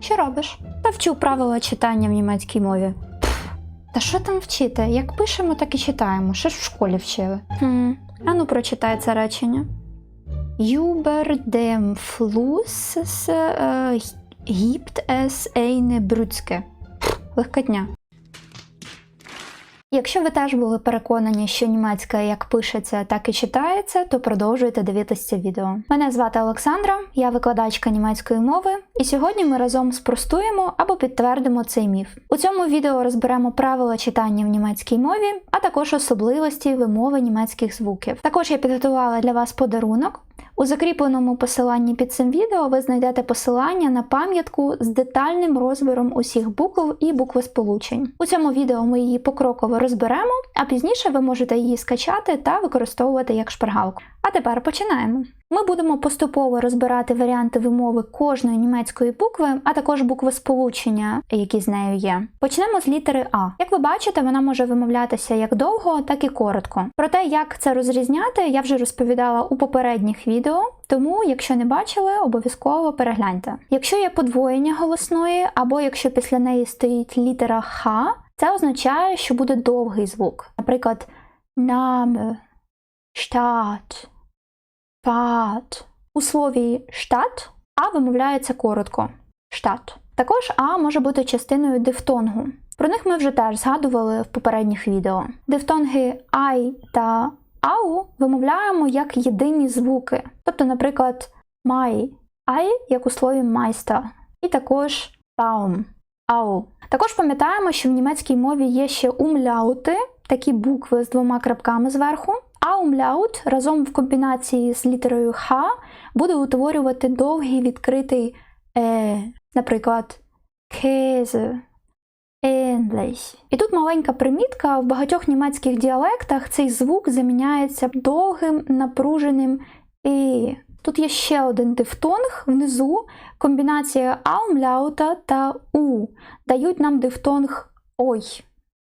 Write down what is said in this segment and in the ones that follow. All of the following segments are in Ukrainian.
Що робиш? Та вчу правила читання в німецькій мові. Та що там вчити? Як пишемо, так і читаємо. Що ж в школі вчили. Хм. А ну прочитай це речення. Юбер dem Fluss äh, gibt es eine. Легкотня. Якщо ви теж були переконані, що німецька як пишеться, так і читається, то продовжуйте дивитися це відео. Мене звати Олександра, я викладачка німецької мови, і сьогодні ми разом спростуємо або підтвердимо цей міф. У цьому відео розберемо правила читання в німецькій мові, а також особливості вимови німецьких звуків. Також я підготувала для вас подарунок. У закріпленому посиланні під цим відео ви знайдете посилання на пам'ятку з детальним розміром усіх букв і буквосполучень. У цьому відео ми її покроково розберемо, а пізніше ви можете її скачати та використовувати як шпаргалку. А тепер починаємо. Ми будемо поступово розбирати варіанти вимови кожної німецької букви, а також буквосполучення, які з нею є. Почнемо з літери А. Як ви бачите, вона може вимовлятися як довго, так і коротко. Про те, як це розрізняти, я вже розповідала у попередніх відео. Тому, якщо не бачили, обов'язково перегляньте. Якщо є подвоєння голосної, або якщо після неї стоїть літера Х, це означає, що буде довгий звук. Наприклад, Name, Stadt, У слові штат А вимовляється коротко. Штат. Також А може бути частиною дифтонгу. Про них ми вже теж згадували в попередніх відео. Дифтонги ай та ау вимовляємо як єдині звуки. Тобто, наприклад, май ай, як у слові майста, і також baum ау. Також пам'ятаємо, що в німецькій мові є ще умляути, такі букви з двома крапками зверху. А умляут разом в комбінації з літерою Х буде утворювати довгий відкритий е, наприклад, käse, ähnlich. І тут маленька примітка: в багатьох німецьких діалектах цей звук заміняється довгим напруженим і. Тут є ще один дифтонг внизу. Комбінація аумляута та у дають нам дифтонг ой.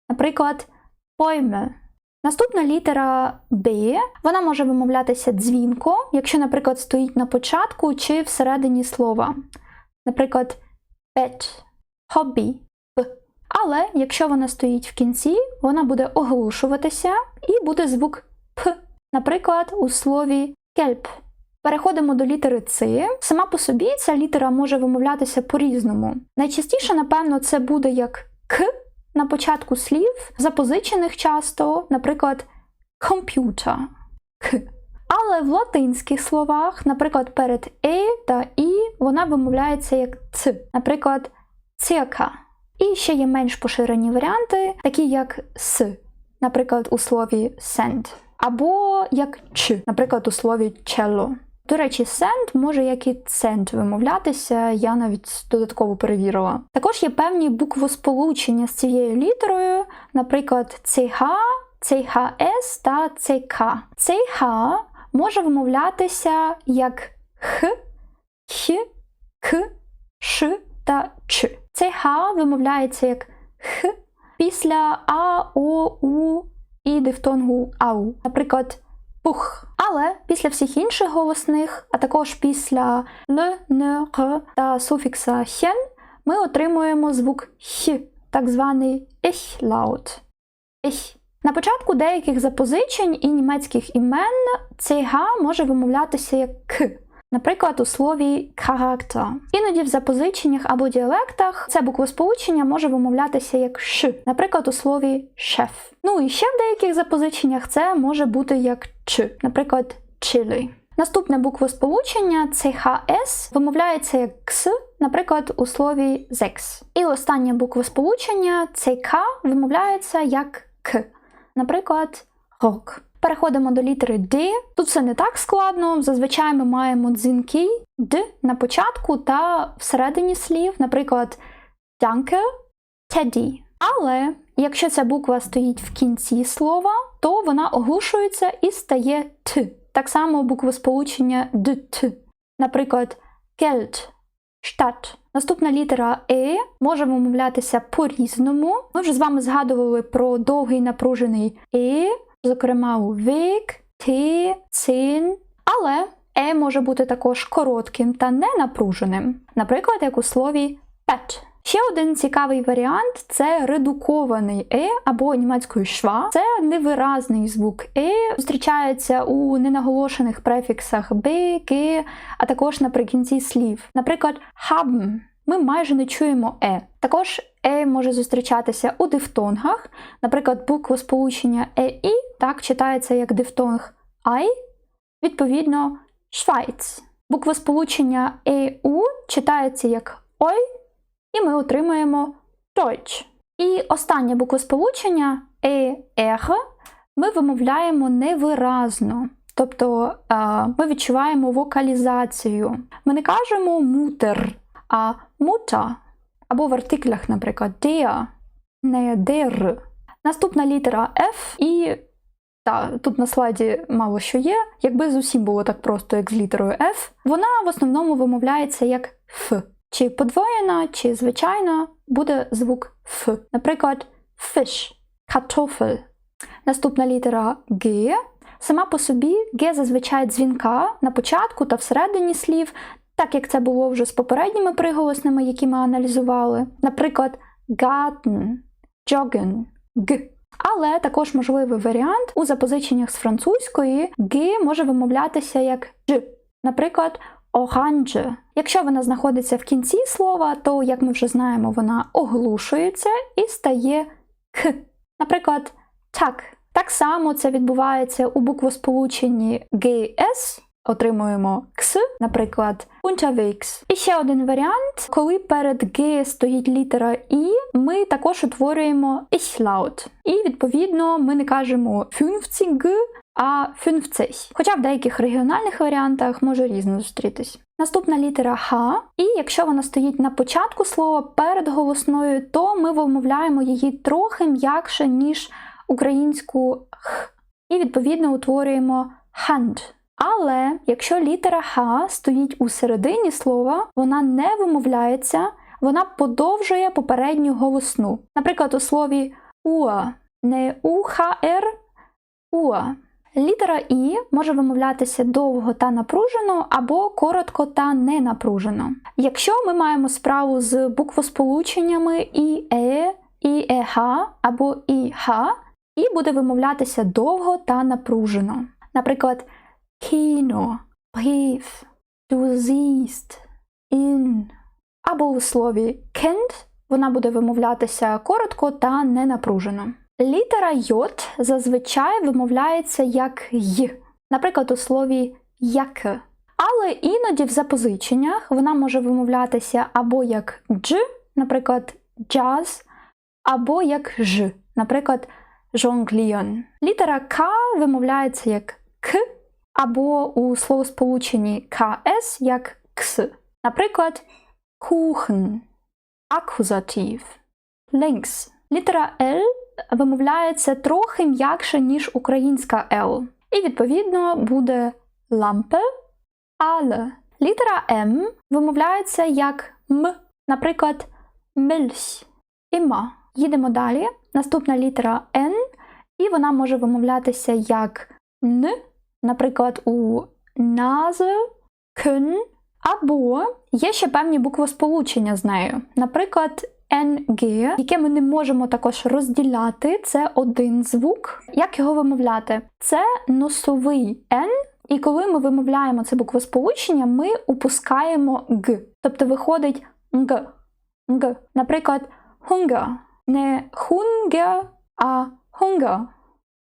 Наприклад, пойме. Наступна літера Б, вона може вимовлятися дзвінко, якщо, наприклад, стоїть на початку чи всередині слова. Наприклад, пет, хобі, п. Але якщо вона стоїть в кінці, вона буде оглушуватися і буде звук п. Наприклад, у слові кельп. Переходимо до літери Ц. Сама по собі ця літера може вимовлятися по-різному. Найчастіше, напевно, це буде як К на початку слів, запозичених часто, наприклад, комп'ютер. К. Але в латинських словах, наприклад, перед е та і вона вимовляється як ц, наприклад, цирка. І ще є менш поширені варіанти, такі як с, наприклад, у слові send, або як ч, наприклад, у слові cello. До речі, send може як і цент вимовлятися, я навіть додатково перевірила. Також є певні буквосполучення з цією літерою, наприклад, CH, CHS та CK. CH може вимовлятися як х, х, к, ш та ч. CH вимовляється як х після А, О, У і дифтонгу ау. Наприклад, пух. Але після всіх інших голосних, а також після л, н, р та суфікса хен, ми отримуємо звук х, так званий «ехлаут». «Ех». На початку деяких запозичень і німецьких імен цей га може вимовлятися як к. Наприклад, у слові характер. Іноді в запозиченнях або діалектах це буквосполучення може вимовлятися як ш, наприклад, у слові шеф. Ну і ще в деяких запозиченнях це може бути як ч, наприклад, чили. Наступне буквосполучення CHS вимовляється як кс, наприклад, у слові зекс. І останнє буквосполучення CK вимовляється як к, наприклад, рок. Переходимо до літери D. Тут все не так складно. Зазвичай ми маємо дзвінки Д на початку та всередині слів, наприклад, Danke, Teddy. Але якщо ця буква стоїть в кінці слова, то вона оглушується і стає Т. Так само буквосполучення ДТ. Наприклад, Geld, Stadt. Наступна літера Е може вимовлятися по-різному. Ми вже з вами згадували про довгий напружений Е, зокрема у вік, ти, цин. Але Е може бути також коротким та ненапруженим. Наприклад, як у слові Bett. Ще один цікавий варіант це редукований е або німецькою шва. Це невиразний звук е, зустрічається у ненаголошених префіксах б, г, а також наприкінці слів. Наприклад, haben ми майже не чуємо е. Також е може зустрічатися у дифтонгах, наприклад, буквосполучення е і так читається як дифтонг ай, відповідно, Швайц. Буквосполучення еу читається як ой, і ми отримуємо Deutsch. І останнє буквосполучення е, ех ми вимовляємо невиразно. Тобто е, ми відчуваємо вокалізацію. Ми не кажемо мутер, а мута. Або в артиклях, наприклад, der, не der. Наступна літера F, і та, тут на слайді мало що є. Якби з усім було так просто, як з літерою F, вона в основному вимовляється як F. Чи подвоєна, чи звичайно буде звук Ф. Наприклад, fish, картофель. Наступна літера Г. Сама по собі Г зазвичай дзвінка на початку та всередині слів, так як це було вже з попередніми приголосними, які ми аналізували. Наприклад, garten, joggen, г. Але також можливий варіант у запозиченнях з французької г може вимовлятися як ж. Наприклад, оранже. Якщо вона знаходиться в кінці слова, то, як ми вже знаємо, вона оглушується і стає к. Наприклад, так. Так само це відбувається у буквосполученні ГС. Отримуємо кс, наприклад, unterwegs. І ще один варіант, коли перед г стоїть літера І, ми також утворюємо ich laut. І відповідно ми не кажемо 50, а 50. Хоча в деяких регіональних варіантах може різно зустрітись. Наступна літера Х, і якщо вона стоїть на початку слова перед голосною, то ми вимовляємо її трохи м'якше, ніж українську х. І відповідно утворюємо hand. Але якщо літера Х стоїть у середині слова, вона не вимовляється, вона подовжує попередню голосну. Наприклад, у слові уа, не ухр, уа. Літера І може вимовлятися довго та напружено або коротко та ненапружено. Якщо ми маємо справу з буквосполученнями і е, і ех або і ха, і буде вимовлятися довго та напружено. Наприклад, Kino, Brief, du siehst, in. Або у слові kennt вона буде вимовлятися коротко та ненапружено. Літера Й зазвичай вимовляється як й, наприклад, у слові як. Але іноді в запозиченнях вона може вимовлятися або як дж, наприклад, jazz, або як ж, наприклад, jonglieren. Літера К вимовляється як к, або у словосполученні КС як кс. Наприклад, Kuchen, акузатив, links. Літера L вимовляється трохи м'якше, ніж українська L. І відповідно буде лампе, але. Літера М вимовляється як М, наприклад, Milch, іма. Їдемо далі. Наступна літера Н, і вона може вимовлятися як Н, наприклад, у Nase, Kön, або є ще певні буквосполучення з нею. Наприклад, NG, яке ми не можемо також розділяти, це один звук. Як його вимовляти? Це носовий N, і коли ми вимовляємо це буквосполучення, ми упускаємо Г. Тобто виходить Г. Г. Наприклад, hunger. Не hunger, а hunger.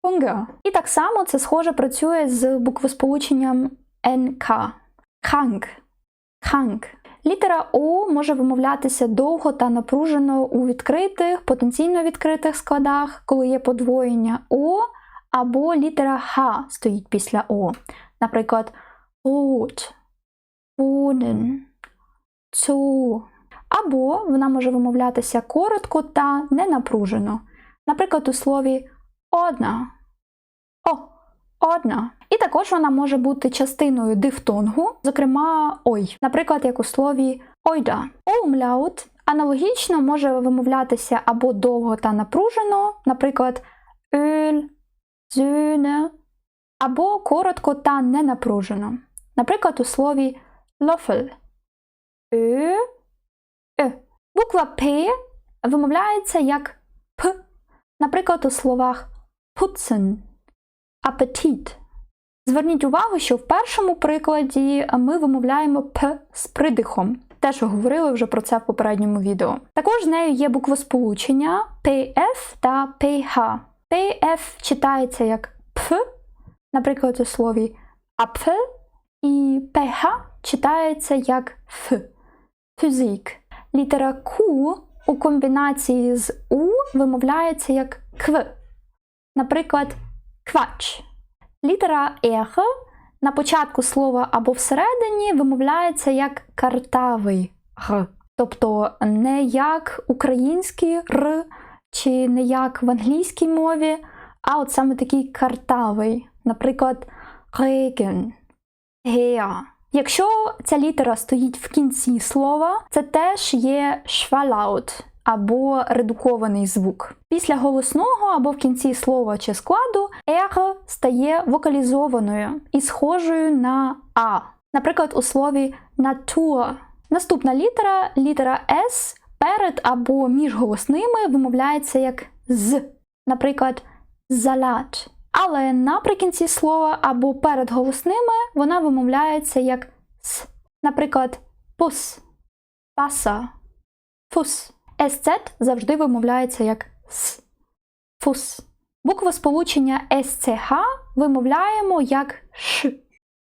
Hunger. І так само це схоже працює з буквосполученням НК. Krank. Krank. Літера О може вимовлятися довго та напружено у відкритих, потенційно відкритих складах, коли є подвоєння О, або літера Х стоїть після О. Наприклад, rot, Boden, Zoo. Або вона може вимовлятися коротко та ненапружено. Наприклад, у слові одна. О, одна. І також вона може бути частиною дифтонгу, зокрема ой, наприклад, як у слові ойда. Оумляут аналогічно може вимовлятися або довго та напружено, наприклад, öl, зюне, або коротко та ненапружено. Наприклад, у слові лофель. Ö. Буква П вимовляється як П, наприклад, у словах putzen, апетит. Зверніть увагу, що в першому прикладі ми вимовляємо П з придихом. Теж говорили вже про це в попередньому відео. Також з нею є буквосполучення PF та PH. PF читається як П, наприклад, у слові апфель, і PH читається як Ф. Фізик. Літера Q у комбінації з У вимовляється як Кв. Наприклад, квач. Літера R на початку слова або всередині вимовляється як картавий Р. Тобто не як український Р, чи не як в англійській мові, а от саме такий картавий. Наприклад, Regen, Her. Якщо ця літера стоїть в кінці слова, це теж є швалаут або редукований звук. Після голосного або в кінці слова чи складу «р» стає вокалізованою і схожою на А. Наприклад, у слові «natur». Наступна літера, літера С, перед або між голосними вимовляється як з. Наприклад, залат. Але наприкінці слова або перед голосними вона вимовляється як с. Наприклад, пус, паса, фус. СЦ завжди вимовляється як с. Фус. Буква сполучення СЦХ вимовляємо як ш.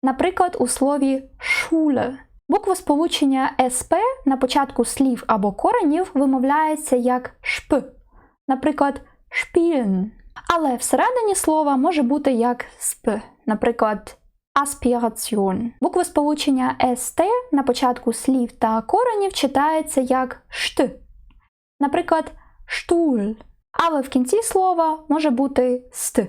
Наприклад, у слові шуле. Буква сполучення СП на початку слів або коренів вимовляється як шп. Наприклад, шпілен. Але всередині слова може бути як сп, наприклад, аспіраціон. Буква сполучення СТ на початку слів та коренів читається як шт, наприклад, штуль. Але в кінці слова може бути ст,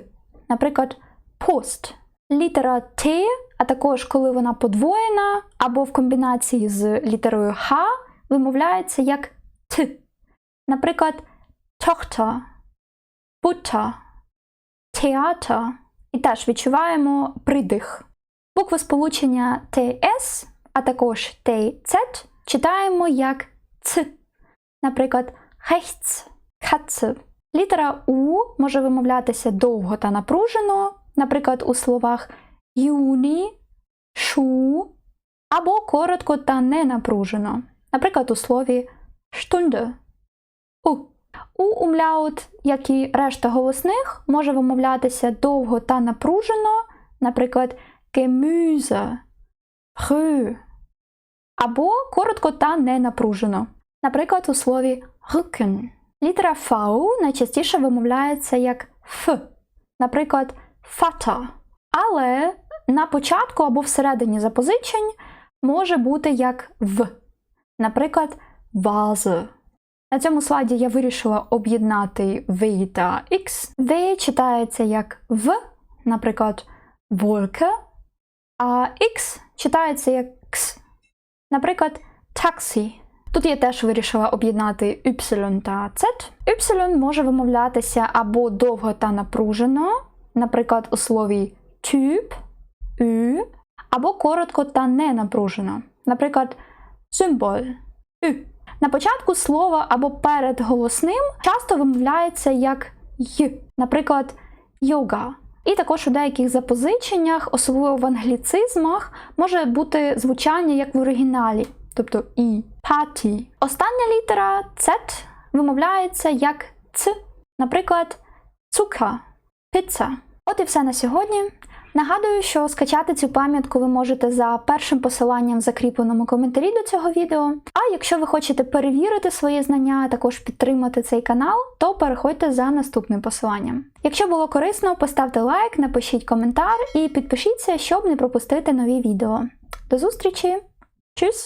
наприклад, пост. Літера Т, а також коли вона подвоєна або в комбінації з літерою Х, вимовляється як Т. Наприклад, тохта, бута, театр. І теж відчуваємо придих. Букви сполучення ТС, а також ТЦ читаємо як Ц. Наприклад, rechts, Katze. Літера У може вимовлятися довго та напружено, наприклад, у словах юні, шу, або коротко та не напружено, наприклад, у слові Stunde. У. У умляут, як і решта голосних, може вимовлятися довго та напружено, наприклад, Gemüse, Früh, або коротко та не напружено, наприклад, у слові Rücken. Літера V найчастіше вимовляється як Ф, наприклад, Vater. Але на початку або всередині запозичень може бути як В, наприклад, Vase. На цьому слайді я вирішила об'єднати V та X. V читається як В, наприклад, Wolke, а X читається як X, наприклад, таксі. Тут я теж вирішила об'єднати Y та Z. Y може вимовлятися або довго та напружено, наприклад, у слові typ, ü, або коротко та не напружено, наприклад, символ, ü. На початку слова або перед голосним часто вимовляється як й, наприклад, йога. І також у деяких запозиченнях, особливо в англіцизмах, може бути звучання як в оригіналі, тобто і party. Остання літера Z вимовляється як ц, наприклад, цукра, піца. От і все на сьогодні. Нагадую, що скачати цю пам'ятку ви можете за першим посиланням в закріпленому коментарі до цього відео. А якщо ви хочете перевірити свої знання, а також підтримати цей канал, то переходьте за наступним посиланням. Якщо було корисно, поставте лайк, напишіть коментар і підпишіться, щоб не пропустити нові відео. До зустрічі! Тschüss!